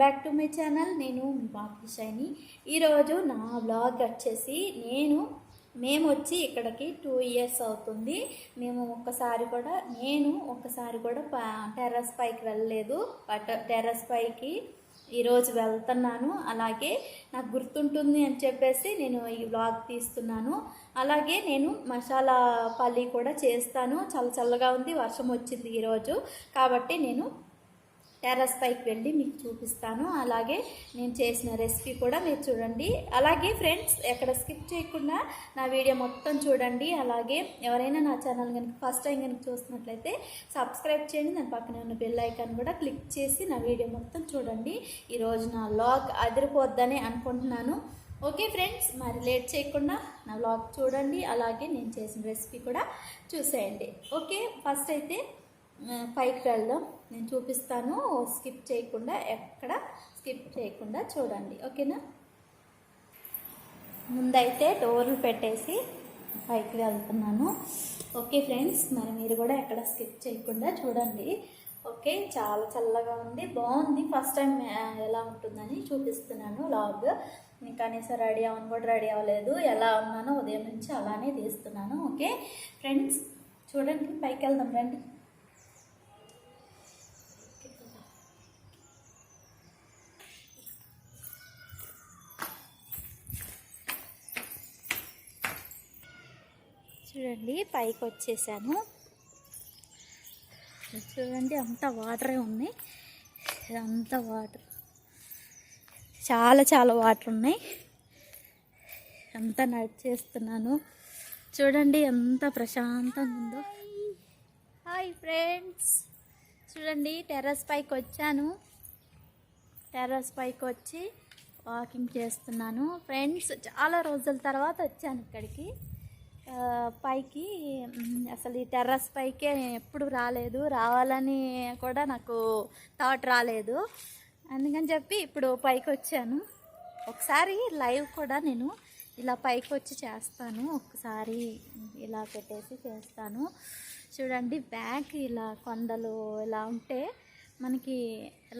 Back to my channel నేను మీ బాపి షైని. ఈరోజు నా బ్లాగ్ వచ్చేసి నేను మేము వచ్చి ఇక్కడికి టూ ఇయర్స్ అవుతుంది. మేము ఒక్కసారి కూడా నేను ఒక్కసారి కూడా టెర్రస్ పైకి వెళ్ళలేదు. బట్ టెర్రస్ పైకి ఈరోజు వెళ్తున్నాను. అలాగే నాకు గుర్తుంటుంది అని చెప్పేసి నేను ఈ వ్లాగ్ తీస్తున్నాను. అలాగే నేను మసాలా పల్లి కూడా చేస్తాను. చల్ల చల్లగా ఉంది వర్షం వచ్చింది ఈరోజు కాబట్టి నేను టెర్రస్ పైకి వెళ్ళి మీకు చూపిస్తాను. అలాగే నేను చేసిన రెసిపీ కూడా మీరు చూడండి. అలాగే ఫ్రెండ్స్ ఎక్కడ స్కిప్ చేయకుండా నా వీడియో మొత్తం చూడండి. అలాగే ఎవరైనా నా ఛానల్ కనుక ఫస్ట్ టైం కనుక చూస్తున్నట్లయితే సబ్స్క్రైబ్ చేయండి. దాని పక్కన ఉన్న బెల్ ఐకాన్ కూడా క్లిక్ చేసి నా వీడియో మొత్తం చూడండి. ఈరోజు నా లాగ్ అదిరిపోద్దని అనుకుంటున్నాను. ఓకే ఫ్రెండ్స్ మరి లేట్ చేయకుండా నా వ్లాగ్ చూడండి. అలాగే నేను చేసిన రెసిపీ కూడా చూసేయండి. ఓకే ఫస్ట్ అయితే పైకి వెళ్దాం. నేను చూపిస్తాను స్కిప్ చేయకుండా ఎక్కడ స్కిప్ చేయకుండా చూడండి. ఓకేనా? ముందైతే డోర్లు పెట్టేసి పైకి వెళ్తున్నాను. ఓకే ఫ్రెండ్స్ మరి మీరు కూడా ఎక్కడ స్కిప్ చేయకుండా చూడండి. ఓకే చాలా చల్లగా ఉంది. బాగుంది. ఫస్ట్ టైం ఎలా ఉంటుందని చూపిస్తున్నాను లాగ్ నేను కనీసం రెడీ అవ్వను కూడా రెడీ అవ్వలేదు. ఎలా ఉన్నానో ఉదయం నుంచి అలానే తీస్తున్నాను. ఓకే ఫ్రెండ్స్ చూడండి పైకి వెళ్దాం రండి. చూడండి పైకి వచ్చేసాను చూడండి అంత వాటరే ఉన్నాయి అంత వాటర్. చాలా చాలా వాటర్ ఉన్నాయి. అంతా నడిచేస్తున్నాను చూడండి ఎంత ప్రశాంతంగా ఉందో. హాయ్ ఫ్రెండ్స్ చూడండి టెర్రస్ పైకి వచ్చాను టెర్రస్ పైకి వచ్చి వాకింగ్ చేస్తున్నాను. ఫ్రెండ్స్ చాలా రోజుల తర్వాత వచ్చాను ఇక్కడికి. పైకి అసలు ఈ టెర్రస్ పైకే ఎప్పుడు రాలేదు. రావాలని కూడా నాకు థాట్ రాలేదు. అందుకని చెప్పి ఇప్పుడు పైకి వచ్చాను ఒకసారి లైవ్ కూడా నేను ఇలా పైకి వచ్చి చేస్తాను. ఒకసారి ఇలా పెట్టేసి చేస్తాను. చూడండి బ్యాక్ ఇలా కొండలు ఇలా ఉంటే మనకి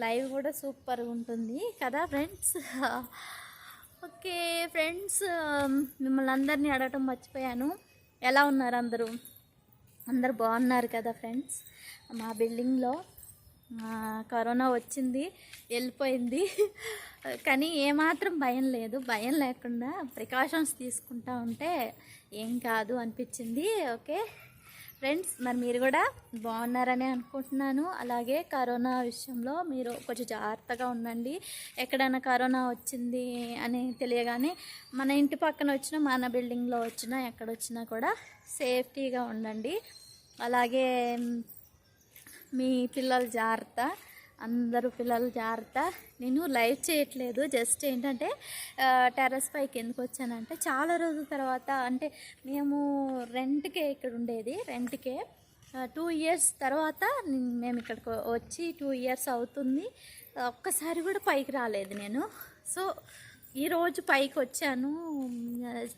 లైవ్ కూడా సూపర్గా ఉంటుంది కదా ఫ్రెండ్స్? ఓకే ఫ్రెండ్స్ మిమ్మల్ని అందరినీ అడగటం మర్చిపోయాను. ఎలా ఉన్నారు అందరూ? అందరు బాగున్నారు కదా ఫ్రెండ్స్? మా బిల్డింగ్లో కరోనా వచ్చింది వెళ్ళిపోయింది. కానీ ఏమాత్రం భయం లేదు. భయం లేకుండా ప్రికాషన్స్ తీసుకుంటా ఉంటే ఏం కాదు అనిపించింది. ఓకే? ఫ్రెండ్స్ మరి మీరు కూడా బాగున్నారని అనుకుంటున్నాను. అలాగే కరోనా విషయంలో మీరు కొంచెం జాగ్రత్తగా ఉండండి. ఎక్కడైనా కరోనా వచ్చింది అని తెలియగానే మన ఇంటి పక్కన వచ్చినా మన బిల్డింగ్లో వచ్చినా ఎక్కడ వచ్చినా కూడా సేఫ్టీగా ఉండండి. అలాగే మీ పిల్లలు జాగ్రత్త. అందరూ పిల్లలు జాగ్రత్త. నేను లైవ్ చేయట్లేదు. జస్ట్ ఏంటంటే టెర్రస్ పైకి ఎందుకు వచ్చానంటే చాలా రోజుల తర్వాత అంటే మేము రెంట్కే ఇక్కడ ఉండేది రెంట్కే. టూ ఇయర్స్ తర్వాత మేము ఇక్కడికి వచ్చి టూ ఇయర్స్ అవుతుంది. ఒక్కసారి కూడా పైకి రాలేదు నేను. సో ఈరోజు పైకి వచ్చాను.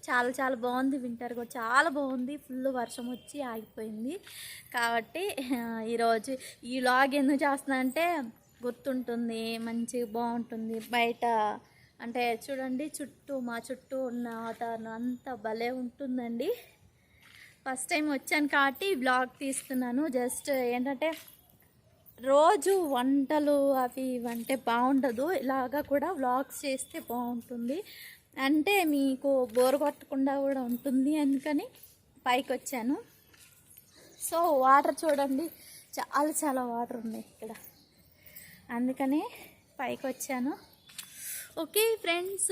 చాలా చాలా బాగుంది వింటర్ కూడా. చాలా బాగుంది. ఫుల్ వర్షం వచ్చి ఆగిపోయింది. కాబట్టి ఈరోజు ఈ లాగ్ ఎందుకు చేస్తున్నానంటే గుర్తుంటుంది. మంచిగా బాగుంటుంది. బయట అంటే చూడండి చుట్టూ మా చుట్టూ ఉన్న వాతావరణం అంతా భలే ఉంటుందండి. ఫస్ట్ టైం వచ్చాను కాబట్టి బ్లాగ్ తీస్తున్నాను. జస్ట్ ఏంటంటే రోజు వంటలు అవి అంటే బాగుండదు. ఇలాగా కూడా వ్లాగ్స్ చేస్తే బాగుంటుంది. అంటే మీకు బోర్ కొట్టకుండా కూడా ఉంటుంది అందుకని పైకి వచ్చాను సో వాటర్ చూడండి. చాలా చాలా వాటర్ ఉన్నాయి ఇక్కడ. అందుకనే పైకి వచ్చాను ఓకే ఫ్రెండ్స్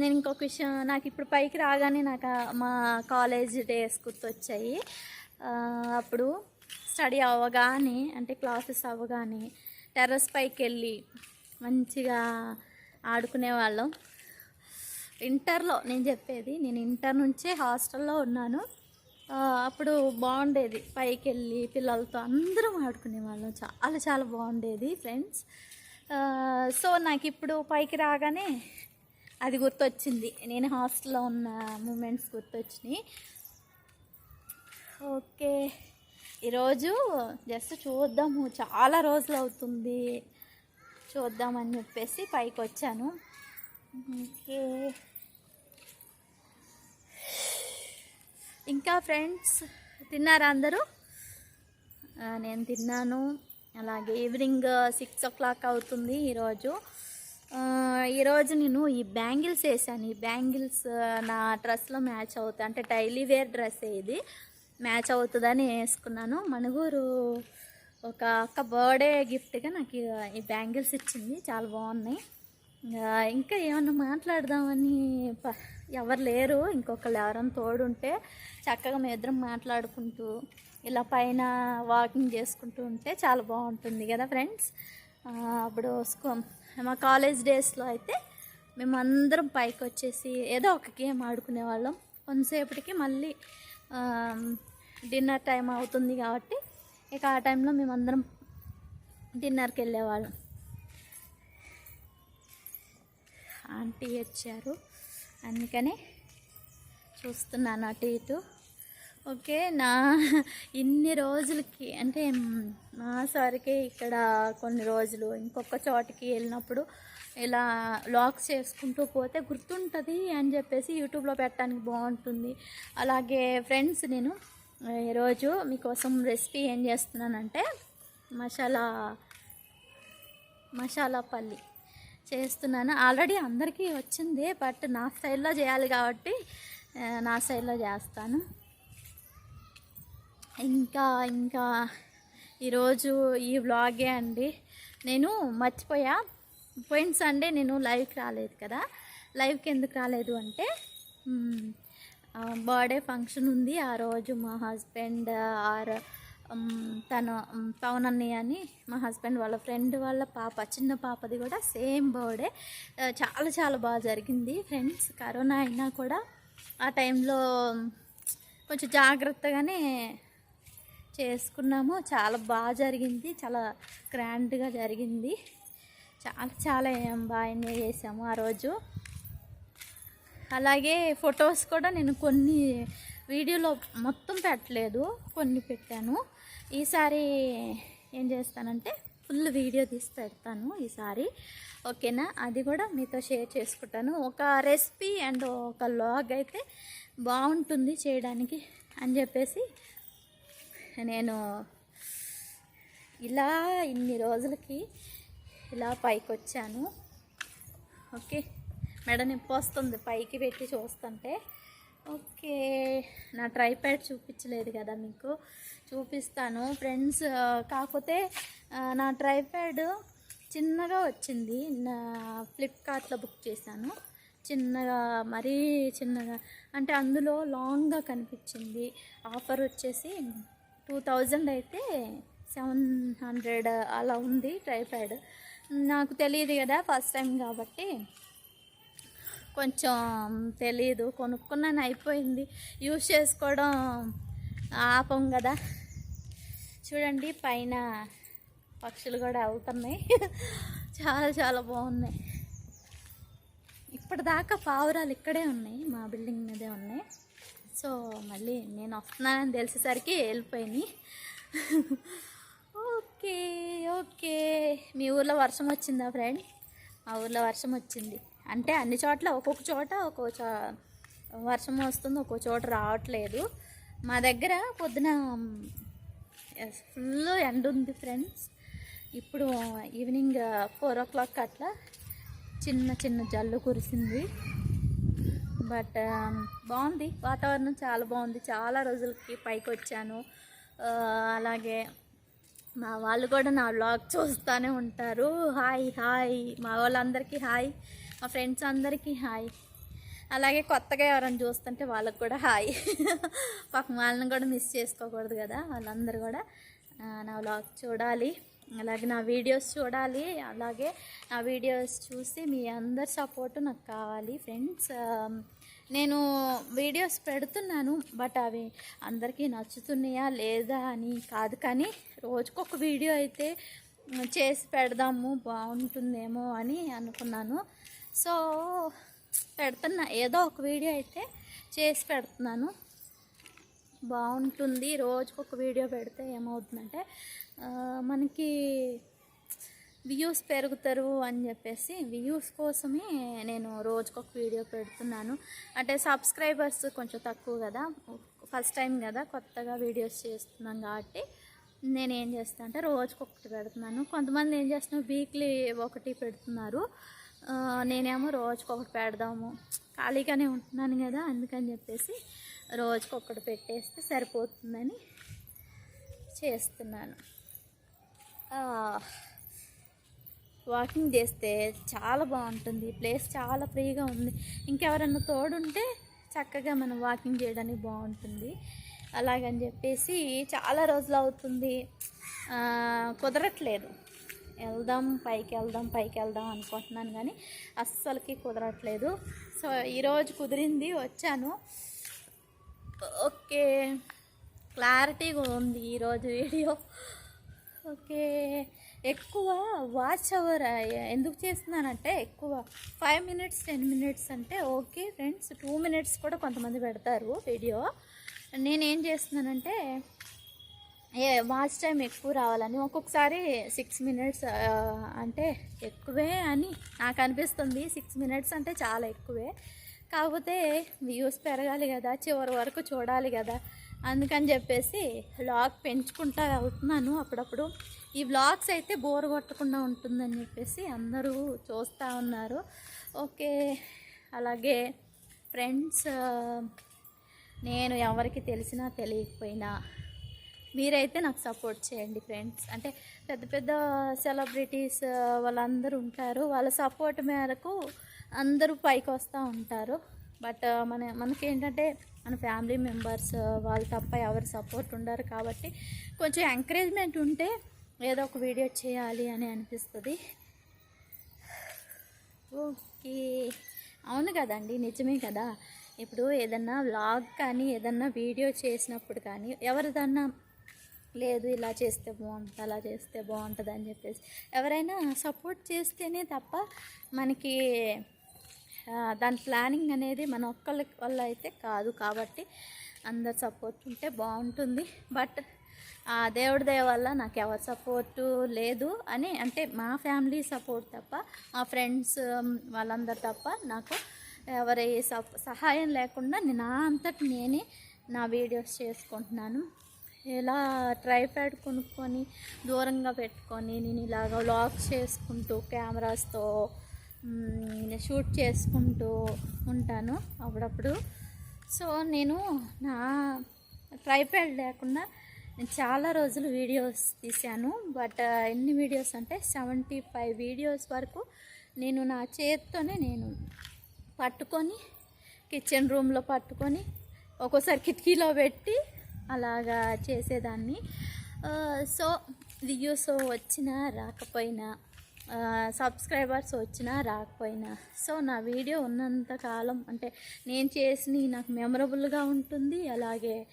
నేను ఇంకొక విషయం నాకు ఇప్పుడు పైకి రాగానే నాకు మా కాలేజ్ డేస్ గుర్తొచ్చాయి. అప్పుడు స్టడీ అవ్వగానే అంటే క్లాసెస్ అవ్వగానే టెర్రస్ పైకి వెళ్ళి మంచిగా ఆడుకునే వాళ్ళం. ఇంటర్లో నేను చెప్పేది నేను ఇంటర్ నుంచే హాస్టల్లో ఉన్నాను. అప్పుడు బాగుండేది. పైకి వెళ్ళి పిల్లలతో అందరం ఆడుకునే వాళ్ళం. చాలా చాలా బాగుండేది ఫ్రెండ్స్. సో నాకు ఇప్పుడు పైకి రాగానే అది గుర్తొచ్చింది. నేను హాస్టల్లో ఉన్న మూమెంట్స్ గుర్తొచ్చినాయి. ఓకే. ఈరోజు జస్ట్ చూద్దాము. చాలా రోజులు అవుతుంది. చూద్దామని చెప్పేసి పైకి వచ్చాను. ఓకే. ఇంకా ఫ్రెండ్స్ తిన్నారా అందరూ? నేను తిన్నాను. అలాగే ఈవినింగ్ సిక్స్ ఓ క్లాక్ అవుతుంది ఈరోజు. ఈరోజు నేను ఈ బ్యాంగిల్స్ వేసాను. ఈ బ్యాంగిల్స్ నా డ్రెస్లో మ్యాచ్ అవుతాయి. అంటే డైలీ వేర్ డ్రెస్ ఇది. మ్యాచ్ అవుతుందని వేసుకున్నాను. మణుగూరు ఒక అక్క బర్త్డే గిఫ్ట్గా నాకు ఈ- బ్యాంగిల్స్ ఇచ్చింది. చాలా బాగున్నాయి. ఇంకా ఏమన్నా మాట్లాడదామని ప- ఎవరు లేరు. ఇంకొకళ్ళు ఎవరైనా తోడుంటే చక్కగా మేము ఇద్దరం మాట్లాడుకుంటూ ఇలా పైన వాకింగ్ చేసుకుంటూ ఉంటే చాలా బాగుంటుంది కదా ఫ్రెండ్స్? అప్పుడు స్కూ మా కాలేజ్ డేస్లో అయితే మేము అందరం పైకి వచ్చేసి ఏదో ఒక గేమ్ ఆడుకునే వాళ్ళం కొంతసేపటికి మళ్ళీ డిన్నర్ టైం అవుతుంది కాబట్టి ఇక ఆ టైంలో మేమందరం డిన్నర్కి వెళ్ళేవాళ్ళం. ఆంటీ వచ్చారు. అందుకనే చూస్తున్నాను అటు ఇటు. ఓకే నా ఇన్ని రోజులకి అంటే మా సార్కి సారికి ఇక్కడ కొన్ని రోజులు ఇంకొక చోటికి వెళ్ళినప్పుడు ఇలా లాక్స్ చేసుకుంటూ పోతే గుర్తుంటుంది అని చెప్పేసి యూట్యూబ్లో పెట్టడానికి బాగుంటుంది. అలాగే ఫ్రెండ్స్ నేను ఈరోజు మీకోసం రెసిపీ ఏం చేస్తున్నానంటే మసాలా మసాలా పల్లి చేస్తున్నాను. ఆల్రెడీ అందరికీ వచ్చింది బట్ నా స్టైల్లో చేయాలి కాబట్టి నా స్టైల్లో చేస్తాను. ఇంకా ఇంకా ఈరోజు ఈ వ్లాగే అండి. నేను మర్చిపోయా. పోయిన సండే నేను లైవ్కి రాలేదు కదా. లైవ్కి ఎందుకు రాలేదు అంటే బర్త్డే ఫంక్షన్ ఉంది ఆ రోజు మా హస్బెండ్ ఆర్ తను పవన్ అన్నయ్య అని మా హస్బెండ్ వాళ్ళ ఫ్రెండ్ వాళ్ళ పాప చిన్న పాపది కూడా సేమ్ బర్త్డే. చాలా చాలా బాగా జరిగింది. ఫ్రెండ్స్ కరోనా అయినా కూడా ఆ టైంలో కొంచెం జాగ్రత్తగానే చేసుకున్నాము. చాలా బాగా జరిగింది. చాలా గ్రాండ్గా జరిగింది. చాలా చాలా ఏం బాగా ఎంజాయ్ చేసాము ఆ రోజు. అలాగే ఫొటోస్ కూడా నేను కొన్ని వీడియోలో మొత్తం పెట్టలేదు కొన్ని పెట్టాను. ఈసారి ఏం చేస్తానంటే ఫుల్ వీడియో తీసి పెడతాను ఈసారి. ఓకేనా? అది కూడా మీతో షేర్ చేసుకుంటాను. ఒక రెసిపీ అండ్ ఒక లాగ్ అయితే బాగుంటుంది చేయడానికి అని చెప్పేసి నేను ఇలా ఇన్ని రోజులకి ఇలా పైకి వచ్చాను ఓకే. మెడ నొప్పి వస్తుంది. పైకి పెట్టి చూస్తుంటే. ఓకే. నా ట్రైప్యాడ్ చూపించలేదు కదా మీకు. చూపిస్తాను. ఫ్రెండ్స్ కాకపోతే నా ట్రైప్యాడ్ చిన్నగా వచ్చింది. నా ఫ్లిప్కార్ట్లో బుక్ చేశాను. చిన్నగా మరీ చిన్నగా. అంటే అందులో లాంగ్గా కనిపించింది. ఆఫర్ వచ్చేసి టూ థౌజండ్ అయితే సెవెన్ హండ్రెడ్ అలా ఉంది ట్రైప్యాడ్. నాకు తెలియదు కదా ఫస్ట్ టైం కాబట్టి. కొంచెం తెలియదు కొనుక్కున్నాను అయిపోయింది. యూజ్ చేసుకోవడం ఆపం కదా. చూడండి పైన పక్షులు కూడా వెళ్తున్నాయి చాలా చాలా బాగున్నాయి. ఇప్పటిదాకా పావురాలు ఇక్కడే ఉన్నాయి మా బిల్డింగ్ మీదే ఉన్నాయి. సో మళ్ళీ నేను వస్తున్నానని తెలిసేసరికి వెళ్ళిపోయినాయి. Okay okay. మీ ఊర్లో వర్షం వచ్చిందా ఫ్రెండ్ మా ఊర్లో వర్షం వచ్చింది. అంటే అన్ని చోట్ల ఒక్కొక్క చోట ఒక్కొక్క చో వర్షం వస్తుంది ఒక్కొక్క చోట రావట్లేదు. మా దగ్గర పొద్దున ఫుల్ ఎండ ఉంది ఫ్రెండ్స్ ఇప్పుడు ఈవినింగ్ ఫోర్ ఓ క్లాక్ అట్లా చిన్న చిన్న జల్లు కురిసింది. బట్ um, బాగుంది. వాతావరణం చాలా బాగుంది. చాలా రోజులకి పైకి వచ్చాను. అలాగే మా వాళ్ళు కూడా నా వ్లాగ్ చూస్తూనే ఉంటారు. హాయ్ హాయ్ మా వాళ్ళందరికీ హాయ్ మా ఫ్రెండ్స్ అందరికీ హాయ్ అలాగే కొత్తగా ఎవరైనా చూస్తుంటే వాళ్ళకి కూడా హాయ్ పాపం వాళ్ళని కూడా మిస్ చేసుకోకూడదు కదా వాళ్ళందరూ కూడా. నా వ్లాగ్ చూడాలి. అలాగే నా వీడియోస్ చూడాలి. అలాగే నా వీడియోస్ చూసి మీ అందరి సపోర్ట్ నాకు కావాలి ఫ్రెండ్స్ నేను వీడియోస్ పెడుతున్నాను బట్ అవి అందరికీ నచ్చుతున్నాయా లేదా అని కాదు. కానీ రోజుకొక వీడియో అయితే చేసి పెడదాము బాగుంటుందేమో అని అనుకున్నాను. సో పెడుతున్నా ఏదో ఒక వీడియో అయితే చేసి పెడుతున్నాను. బాగుంటుంది. రోజుకొక వీడియో పెడితే ఏమవుతుందంటే మనకి వ్యూస్ పెరుగుతారు అని చెప్పేసి వ్యూస్ కోసమే నేను రోజుకొక వీడియో పెడుతున్నాను. అంటే సబ్స్క్రైబర్స్ కొంచెం తక్కువ కదా ఫస్ట్ టైం కదా కొత్తగా వీడియోస్ చేస్తున్నాం కాబట్టి నేను ఏం చేస్తాను అంటే రోజుకొకటి పెడుతున్నాను. కొంతమంది ఏం చేస్తున్నారు వీక్లీ ఒకటి పెడుతున్నారు. నేనేమో రోజుకొకటి పెడదాము. ఖాళీగానే ఉంటున్నాను కదా అందుకని చెప్పేసి రోజుకొకటి పెట్టేస్తే సరిపోతుందని చేస్తున్నాను. వాకింగ్ చేస్తే చాలా బాగుంటుంది. ప్లేస్ చాలా ఫ్రీగా ఉంది. ఇంకెవరన్నా తోడుంటే చక్కగా మనం వాకింగ్ చేయడానికి బాగుంటుంది. అలాగని చెప్పేసి చాలా రోజులు అవుతుంది. కుదరట్లేదు. వెళ్దాం పైకి వెళ్దాం పైకి వెళ్దాం అనుకుంటున్నాను కానీ అస్సలకి కుదరట్లేదు. సో ఈరోజు కుదిరింది వచ్చాను. ఓకే. క్లారిటీగా ఉంది ఈరోజు వీడియో. ఓకే. ఎక్కువ వాచ్ అవర్ ఎందుకు చేస్తున్నానంటే ఎక్కువ ఫైవ్ మినిట్స్ టెన్ మినిట్స్ అంటే ఓకే ఫ్రెండ్స్ టూ మినిట్స్ కూడా కొంతమంది పెడతారు వీడియో నేనేం చేస్తున్నానంటే ఏ వాచ్ టైం ఎక్కువ రావాలని ఒక్కొక్కసారి సిక్స్ మినిట్స్ అంటే ఎక్కువే అని నాకు అనిపిస్తుంది. సిక్స్ మినిట్స్ అంటే చాలా ఎక్కువే. కాకపోతే వ్యూస్ పెరగాలి కదా చివరి వరకు చూడాలి కదా. అందుకని చెప్పేసి వ్లాగ్ పెంచుకుంటా అవుతున్నాను అప్పుడప్పుడు. ఈ వ్లాగ్స్ అయితే బోర్ కొట్టకుండా ఉంటుందని చెప్పేసి అందరూ చూస్తూ ఉన్నారు. ఓకే అలాగే ఫ్రెండ్స్ నేను ఎవరికి తెలిసినా తెలియకపోయినా మీరైతే నాకు సపోర్ట్ చేయండి ఫ్రెండ్స్. అంటే పెద్ద పెద్ద సెలబ్రిటీస్ వాళ్ళందరూ ఉంటారు. వాళ్ళ సపోర్ట్ మేరకు అందరూ పైకి వస్తూ ఉంటారు. బట్ మన మనకేంటంటే మన ఫ్యామిలీ మెంబర్స్ వాళ్ళు తప్ప ఎవరు సపోర్ట్ ఉండరు కాబట్టి కొంచెం ఎంకరేజ్మెంట్ ఉంటే ఏదో ఒక వీడియో చేయాలి అని అనిపిస్తుంది. ఓకే. అవును కదండి నిజమే కదా. ఇప్పుడు ఏదన్నా వ్లాగ్ కానీ ఏదన్నా వీడియో చేసినప్పుడు కానీ ఎవరిదన్నా లేదు ఇలా చేస్తే బాగుంటుంది అలా చేస్తే బాగుంటుంది అని చెప్పేసి ఎవరైనా సపోర్ట్ చేస్తేనే తప్ప మనకి దాని ప్లానింగ్ అనేది మన ఒక్కళ్ళ వల్ల అయితే కాదు కాబట్టి అందరు సపోర్ట్ ఉంటే బాగుంటుంది. బట్ ఆ దేవుడి దయ వల్ల నాకు ఎవరి సపోర్టు లేదు అని అంటే మా ఫ్యామిలీ సపోర్ట్ తప్ప మా ఫ్రెండ్స్ వాళ్ళందరు తప్ప నాకు ఎవరి సహాయం లేకుండా నేను నా అంతటి నేనే నా వీడియోస్ చేసుకుంటున్నాను. ఇలా ట్రైప్యాడ్ కొనుక్కొని దూరంగా పెట్టుకొని నేను ఇలాగ వ్లాగ్స్ చేసుకుంటూ కెమెరాస్తో షూట్ చేసుకుంటూ ఉంటాను అప్పుడప్పుడు. సో నేను నా ట్రైప్యాడ్ లేకుండా నేను చాలా రోజులు వీడియోస్ తీశాను. బట్ ఎన్ని వీడియోస్ అంటే సెవెంటీ ఫైవ్ వీడియోస్ వరకు నేను నా చేతితోనే నేను పట్టుకొని కిచెన్ రూమ్లో పట్టుకొని ఒక్కోసారి కిటికీలో పెట్టి అలాగా చేసేదాన్ని. సో వ్యూస్ వచ్చినా రాకపోయినా సబ్స్క్రైబర్స్ వచ్చినా రాకపోయినా. సో నా వీడియో ఉన్నంత కాలం అంటే నేను చేసిన నాకు మెమరబుల్గా ఉంటుంది. అలాగే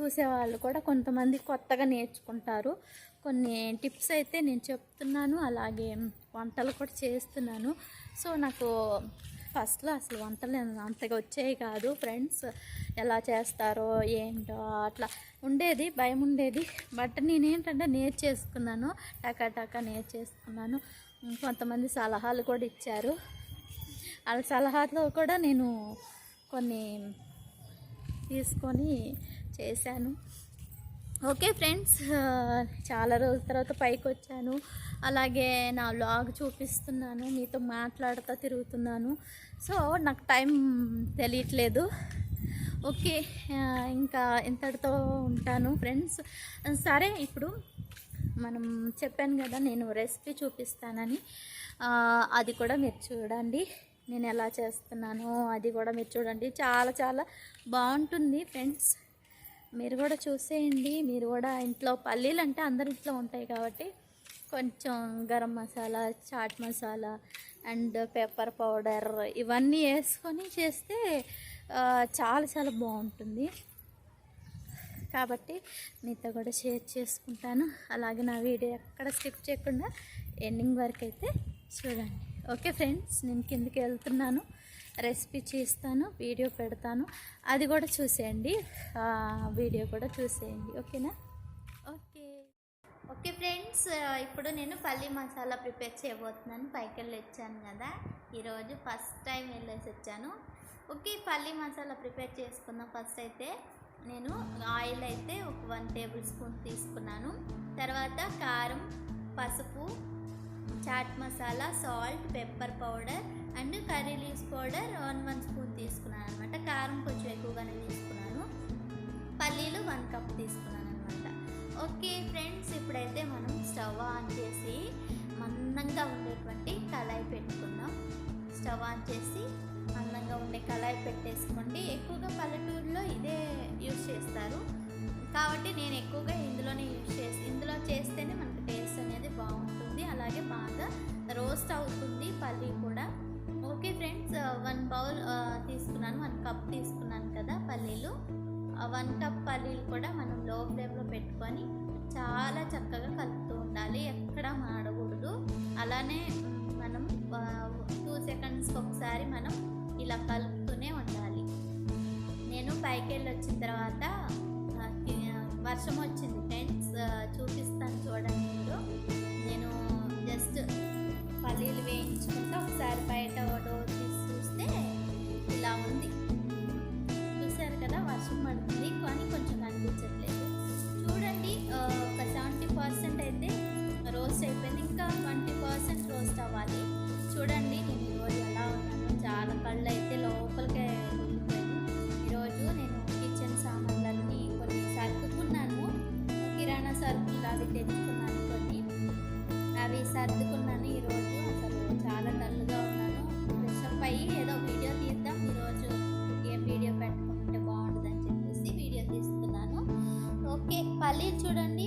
చూసేవాళ్ళు కూడా కొంతమంది కొత్తగా నేర్చుకుంటారు. కొన్ని టిప్స్ అయితే నేను చెప్తున్నాను. అలాగే వంటలు కూడా చేస్తున్నాను. సో నాకు ఫస్ట్లో అసలు వంటలు అంతగా వచ్చేవి కాదు. ఫ్రెండ్స్ ఎలా చేస్తారో ఏంటో అట్లా ఉండేది భయం ఉండేది బట్ నేనేంటంటే నేర్చేసుకున్నాను. టకా టకా నేర్చేసుకున్నాను. కొంతమంది సలహాలు కూడా ఇచ్చారు. వాళ్ళ సలహాలో కూడా నేను కొన్ని తీసుకొని చేశాను. ఓకే ఫ్రెండ్స్ చాలా రోజుల తర్వాత పైకి వచ్చాను అలాగే నా వ్లాగ్ చూపిస్తున్నాను. మీతో మాట్లాడుతూ తిరుగుతున్నాను. సో నాకు టైం తెలియట్లేదు. ఓకే ఇంకా ఇంతటితో ఉంటాను ఫ్రెండ్స్. సరే ఇప్పుడు మనం చెప్పాను కదా నేను రెసిపీ చూపిస్తానని. అది కూడా మీరు చూడండి. నేను ఎలా చేస్తున్నాను అది కూడా మీరు చూడండి. చాలా చాలా బాగుంటుంది ఫ్రెండ్స్. మీరు కూడా చూసేయండి. మీరు కూడా ఇంట్లో పల్లీలు అంటే అందరి ఇంట్లో ఉంటాయి కాబట్టి కొంచెం garam masala chaat masala and pepper powder ఇవన్నీ వేసుకొని చేస్తే చాలా చాలా బాగుంటుంది. కాబట్టి మీతో కూడా షేర్ చేసుకుంటాను. అలాగే నా వీడియో ఎక్కడ స్కిప్ చేయకుండా ఎండింగ్ వరకు అయితే చూడండి. ఓకే ఫ్రెండ్స్ నేను కిందకి వెళ్తున్నాను. రెసిపీ చేస్తాను వీడియో పెడతాను. అది కూడా చూసేయండి. వీడియో కూడా చూసేయండి. ఓకేనా? ఓకే. ఓకే ఫ్రెండ్స్ ఇప్పుడు నేను పల్లి మసాలా ప్రిపేర్ చేయబోతున్నాను. పైకి వెళ్ళి వచ్చాను కదా. ఈరోజు ఫస్ట్ టైం వెళ్ళేసి వచ్చాను. ఓకే పల్లీ మసాలా ప్రిపేర్ చేసుకుందాం ఫస్ట్ అయితే. నేను ఆయిల్ అయితే ఒక వన్ టేబుల్ స్పూన్ తీసుకున్నాను. తర్వాత కారం పసుపు chaat masala salt pepper powder and curry leaves powder one one spoon తీసుకున్నాను అనమాట కారం కొంచెం ఎక్కువగానే తీసుకున్నాను. పల్లీలు వన్ కప్ తీసుకున్నాను అనమాట ఓకే ఫ్రెండ్స్ ఇప్పుడైతే మనం స్టవ్ ఆన్ చేసి మందంగా ఉండేటువంటి కళాయి పెట్టుకుందాం. స్టవ్ ఆన్ చేసి అందంగా ఉండే కళాయి పెట్టేసుకోండి. ఎక్కువగా పల్లెటూరులో ఇదే యూజ్ చేస్తారు. కాబట్టి నేను ఎక్కువగా ఇందులోనే యూజ్ చేసి ఇందులో చేస్తేనే మనకి టేస్ట్ అనేది బాగుంటుంది. అలాగే బాగా రోస్ట్ అవుతుంది పల్లి కూడా. ఓకే ఫ్రెండ్స్ వన్ బౌల్ తీసుకున్నాను. వన్ కప్ తీసుకున్నాను కదా పల్లీలు. వన్ కప్ పల్లీలు కూడా మనం లో ఫ్లేమ్లో పెట్టుకొని చాలా చక్కగా కలుపుతూ ఉండాలి. ఎక్కడ మాడకూడదు. అలానే పల్లీలు చూడండి.